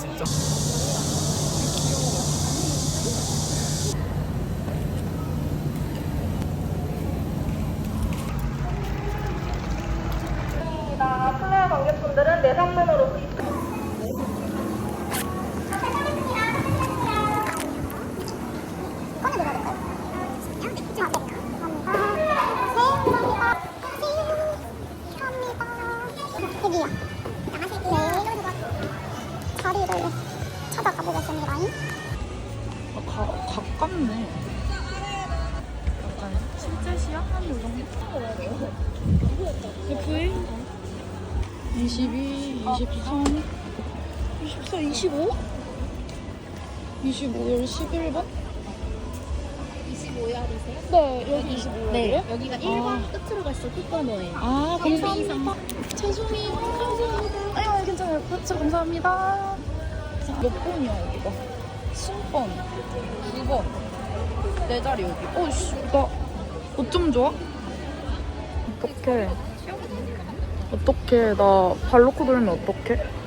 진짜. 25열 11번? 25열이세요? 네, 여기 25열이에요? 네, 여기가 1번 끝으로 갈수록 끝번호예요. 아, 감사합니다. 죄송해요. 감사합니다. 아유, 괜찮아요. 진짜 감사합니다. 자, 몇 번이야, 여기가? 10번, 9번. 내 자리 여기. 어, 씨, 나 어쩜 좋아? 어떡해. 어떡해. 나 발로코 돌면 어떡해?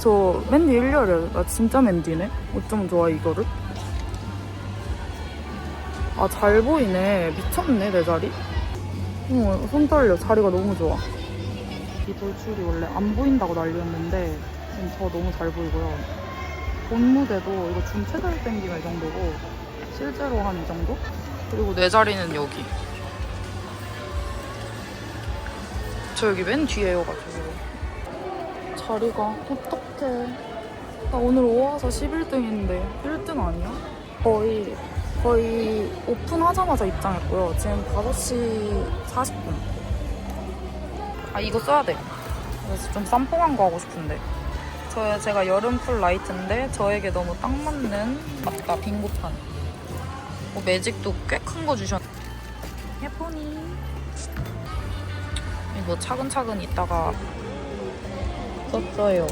저 맨디 1열이야. 나 진짜 맨디네. 어쩜 좋아, 이거를? 아, 잘 보이네. 미쳤네, 내 자리. 어, 손 떨려. 자리가 너무 좋아. 이 돌출이 원래 안 보인다고 난리였는데 지금 저 너무 잘 보이고요. 본 무대도 이거 줌 최대로 당기면 이 정도고 실제로 한 이 정도? 그리고 내 자리는 여기. 저 여기 맨 뒤에여가지고 자리가 어떡해. 나 오늘 5와서 11등인데 1등 아니야? 거의 거의 오픈하자마자 입장했고요. 지금 5시 40분. 아 이거 써야 돼. 그래서 좀 쌈뽕한 거 하고 싶은데. 저 제가 여름 풀 라이트인데 저에게 너무 딱 맞는 맞다 빙고판. 어, 매직도 꽤 큰 거 주셨. 예쁘니. 이거 차근차근 이따가 썼어요.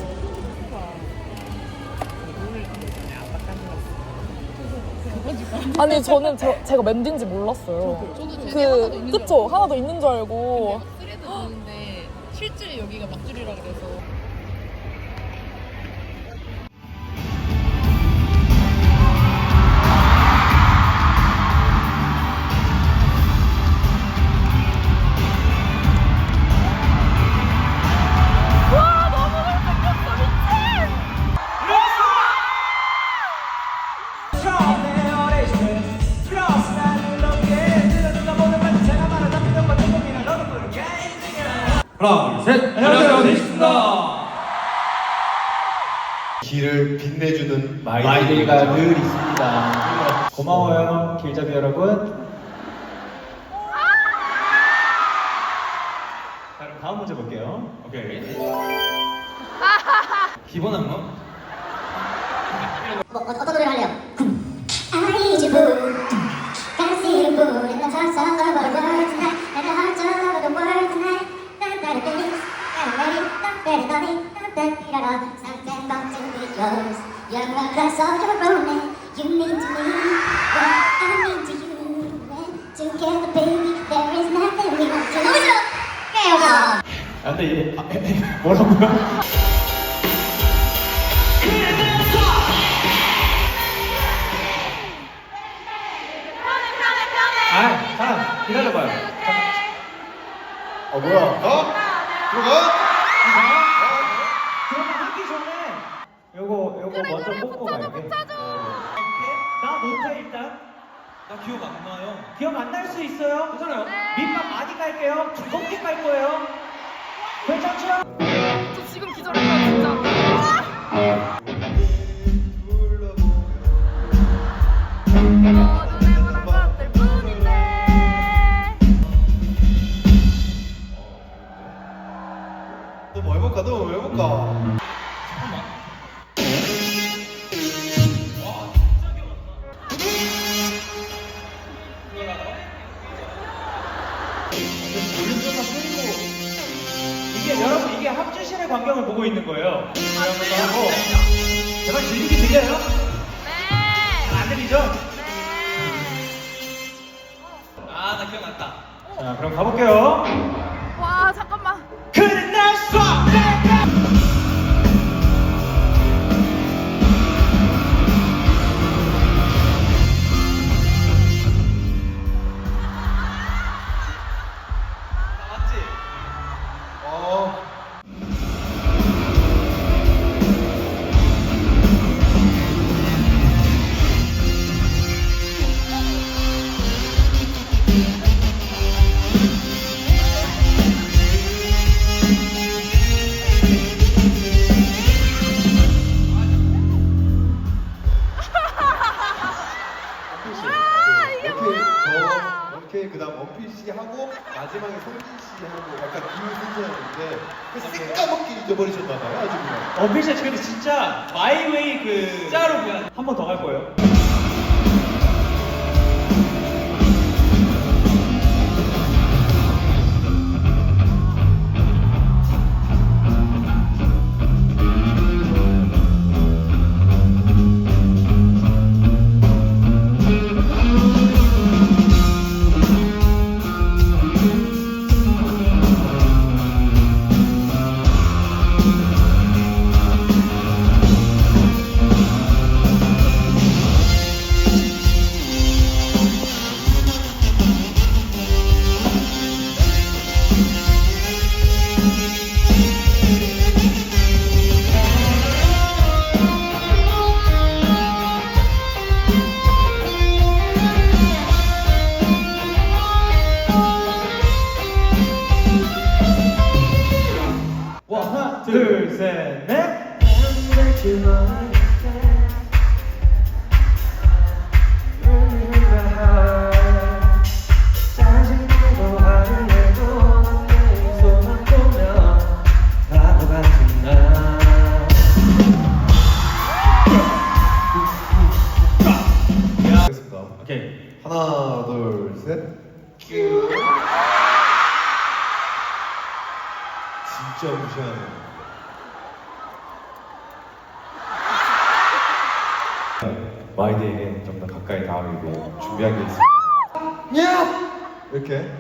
아니 저는 저, 제가 맨디인지 몰랐어요. 그 그쵸 하나 더 있는 줄 알고 쓰레도 보는데 실제 여기가 막줄이라 그래서 빛내주는 마이데이가 늘 있습니다. 고마워요, 길잡이 여러분. The price of romance. You mean to me what I mean to you. And together, baby, there is nothing we won't do. 너무 싫어. 깨요, 봐. 아, 근데 이게 아, 뭐라고요? 기억 안 나요. 기억 안 날 수 있어요? 괜찮아요. 밑밥 많이 깔게요. 두껍게 깔 거예요. 괜찮죠? 저 지금 기절했어요 진짜로. 것들 뿐인데. 또뭐 해볼까? 또뭐 해볼까? 맞다. 자, 그럼 가볼게요. 이렇게 그다음 원필 씨 하고 마지막에 성진 씨 하고 약간 비율 순서였는데 그 새까맣게 잊어버리셨나 봐요 아주 그냥. 어필 씨 근데 진짜 마이웨이 그 진짜로 그냥 한 번 더 갈 거예요. 하나, 둘, 셋. 큐. 진짜 무시하네. 마이데이에 좀 더 가까이 다가가기 위해 준비한 게 있습니다. 야! 이렇게.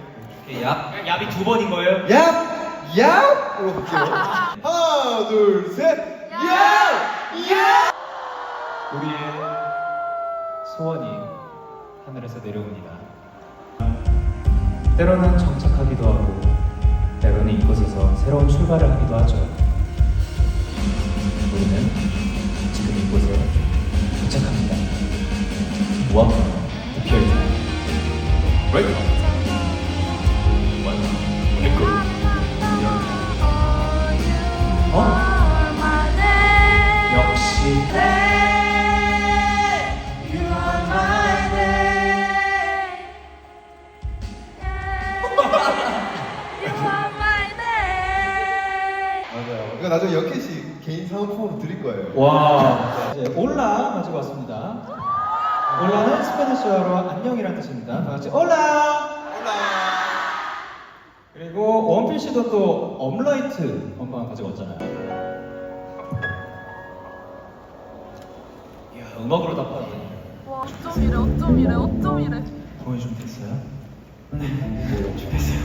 오케이, 얍. 얍이 두 번인 거예요? 야! 야! 볼게요. 하나, 둘, 셋. 야! 야! 우리의 소원이 하늘에서 내려옵니다. 때로는 정착하기도 하고, 때로는 이곳에서 새로운 출발을 하기도 하죠. 우리는 지금 이곳에 도착합니다. Welcome to Pure Time. Welcome. 사은품으로 드릴 거예요. 와 이제 올라 가지고 왔습니다. 올라는 스페니쉬어로 안녕이라는 뜻입니다. 다 같이 올라. 그리고 원필 씨도 또 엄라이트 건강 가지고 왔잖아요. 이야 음악으로 답하네. 와 어쩜 이래 어쩜 이래 어쩜 이래. 공연 준비됐어요? 네. 준비됐어요.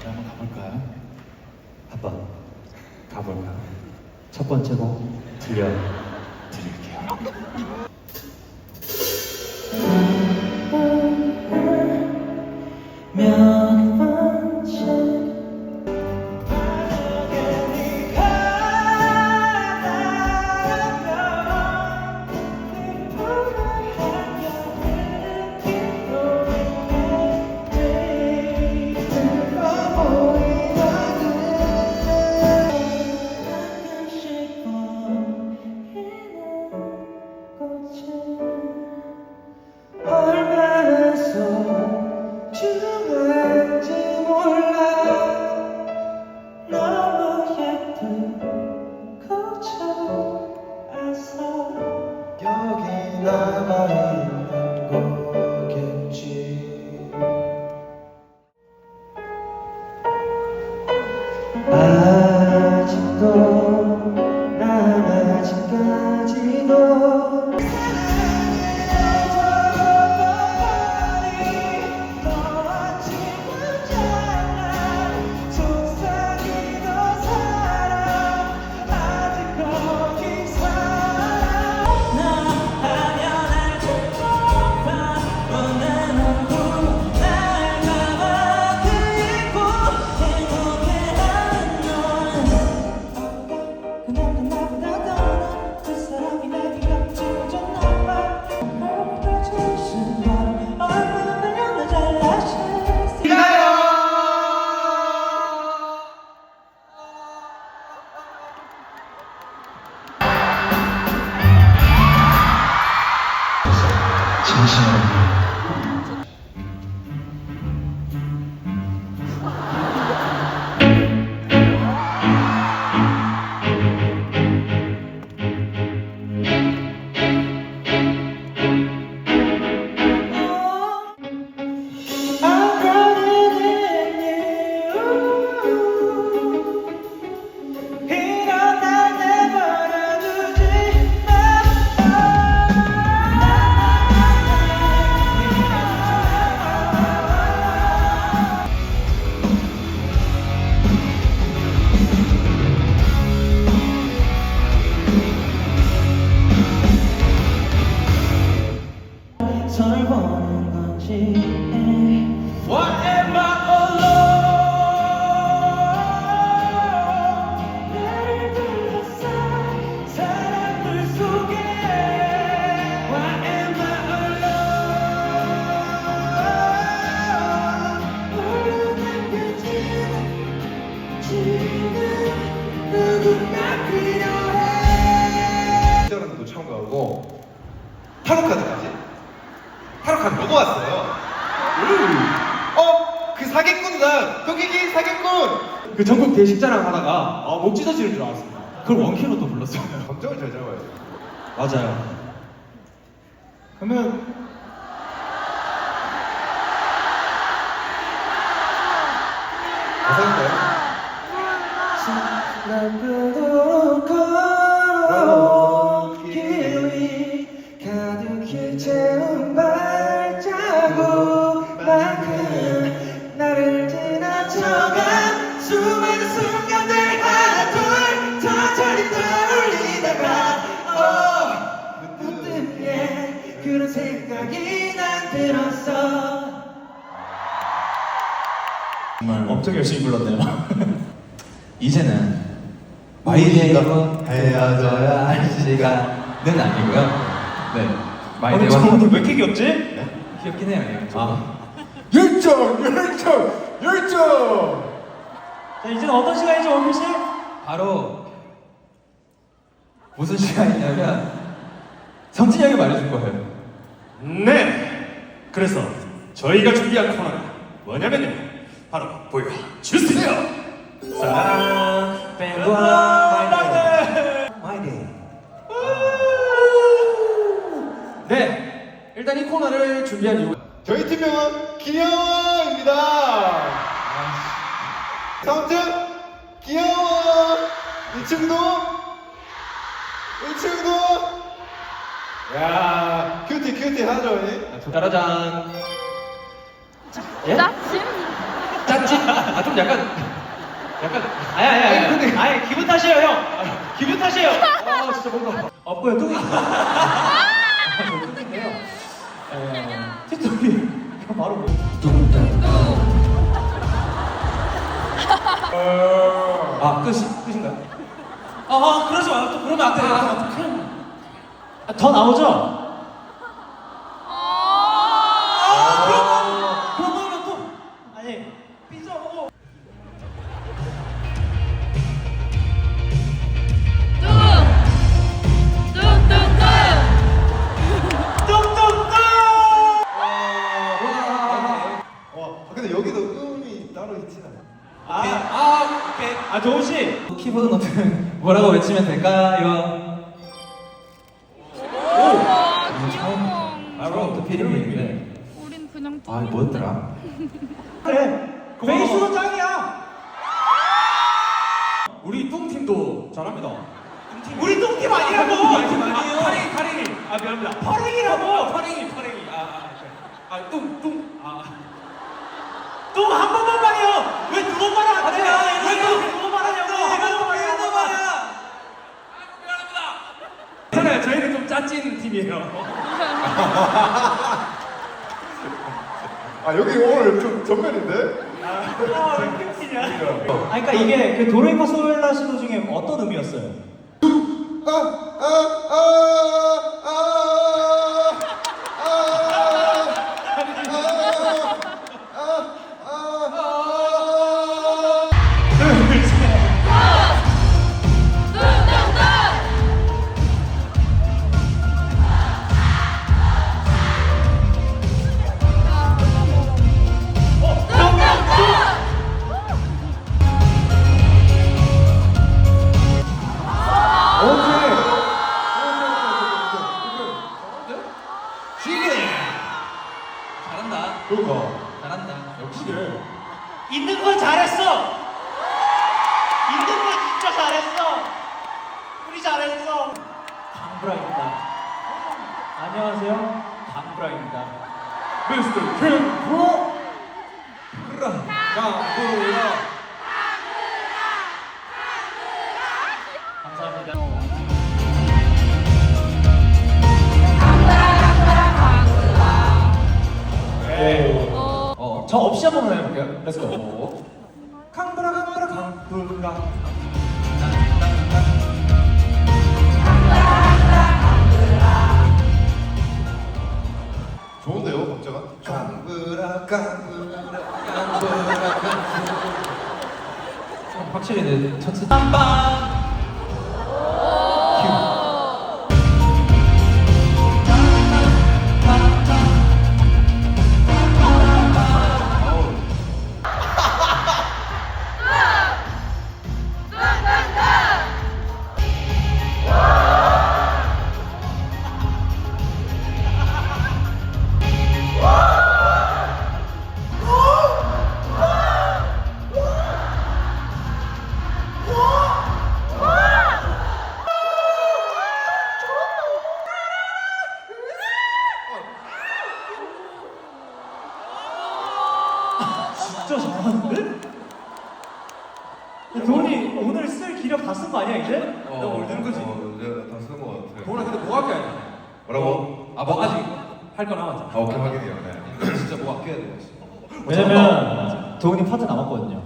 자 한번 가볼까요? 아빠 가볼까? 첫 번째 곡 들려 드릴게요. 목 찢어지는 줄 알았습니다. 그걸 원키로 또 불렀어요. 감정을 잘 잡아야 돼. 맞아요. 그러면 가사인가요? 남그도록 걸어온 길이 가득히 채운 엄청 열심히 불렀네요. 이제는 마이데이와 헤어져야 할 시간은 아니고요. 네, 마이데이와 왜 이렇게 귀엽지? 귀엽긴 해요. 예. 아. 열정, 열정, 열정. 자 이제는 어떤 시간이죠 원필 씨? 바로 무슨 시간이냐면 성진이 형이 말해줄 거예요. 네. 그래서 저희가 준비한 코너가 뭐냐면요. 바로 보여주세요. 사랑 밴드와 마이데이. 네 일단 이 코너를 준비한 이유 저희 팀명은 귀여워입니다. 성준 귀여워. 2층도 1층도 야 큐티 큐티 하죠 이? 짜라잔 예? 짰지? 아 좀 약간 약간 아야 아야 아야 근데 아니 기분 탓이에요 형. 아, 기분 탓이에요. 아 진짜 뭔가 없고요 뚱이 뚱인데요 티토리 바로 뭐? 아 끝이 끝인가요? 아, 아 그러지 마요 또 그러면 안 돼. 아, 아, 더 나오죠? 또 피디님인데. 우린 그냥 아 뭐였더라? 그래. 베이스도 짱이야. 우리 뚱팀도 잘합니다. 우리 뚱팀 아니라고. 뚱팀 아니에요. 파랭이, 파랭이. 아, 미안합니다. 파랭이라고. 파랭이, 파랭이. 아, 아, 아, 아, 뚱, 뚱. 아. 뚱한 번만 말이요. 왜두 번 말아? 안 돼. 왜두 번 말하냐고. 한 번만 말이야. 한 번만. 괜찮아요. 저희는 좀 짜찐 팀이에요. 아 여기 오늘 좀 전면인데? 아, 왜 이렇게 웃기냐? 아, 그러니까 이게 그 도레미파 솔라 시도 중에 어떤 의미였어요? 아, 아, 아, 아, 프라입니다. 미스터 킴프라 가브라 감사합니다. 어, 저 없이 한번 해볼게요. 렛츠고. 강브라 강브라 강브라 I'm 아직 할 거 남았잖아. 아, 오케이 확인이요. 네. 진짜 뭐 아껴야 돼. 어, 왜냐면 도훈이 파트 남았거든요.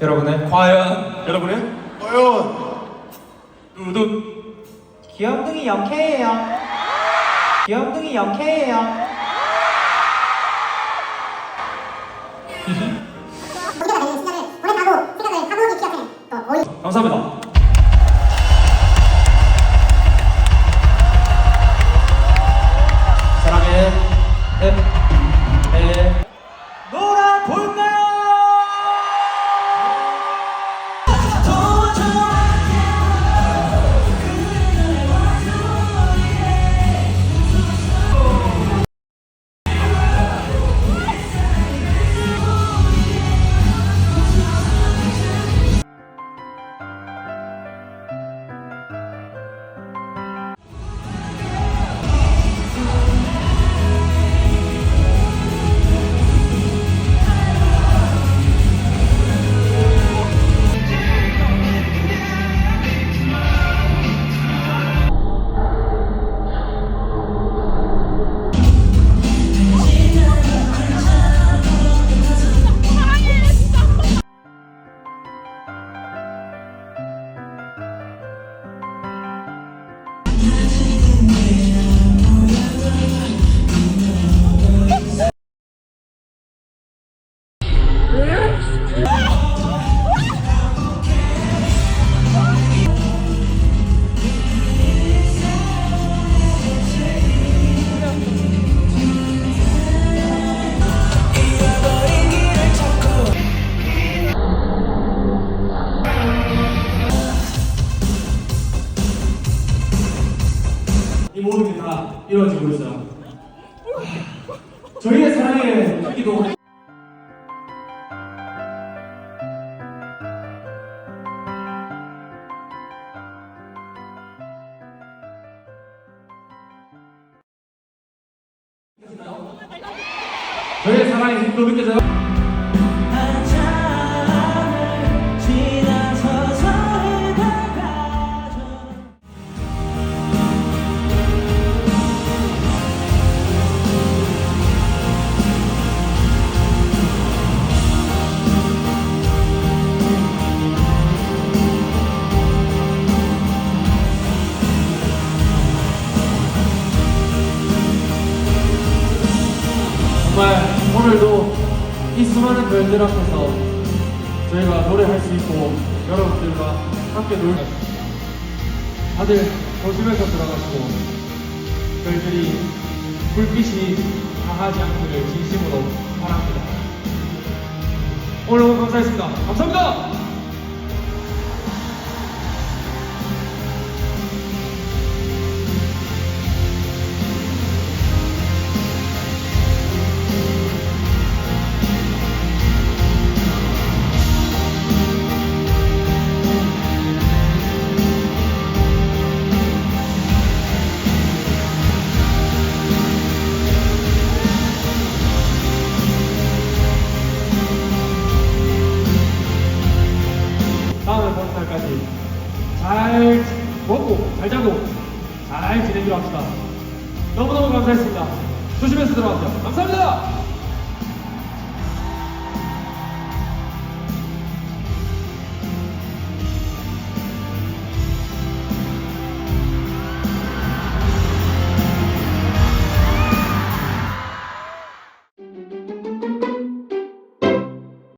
여러분의 과연 여러분의 과연 두둔 귀염둥이 영케이에요. 귀염둥이 영케이에요. 감사합니다. 루어지고 있어요. 별들 앞에서 저희가 노래할 수 있고 여러분들과 함께 놀 다들 조심해서 들어가시고 별들이 불빛이 다하지 않기를 진심으로 바랍니다. 오늘 너무 감사했습니다. 감사합니다.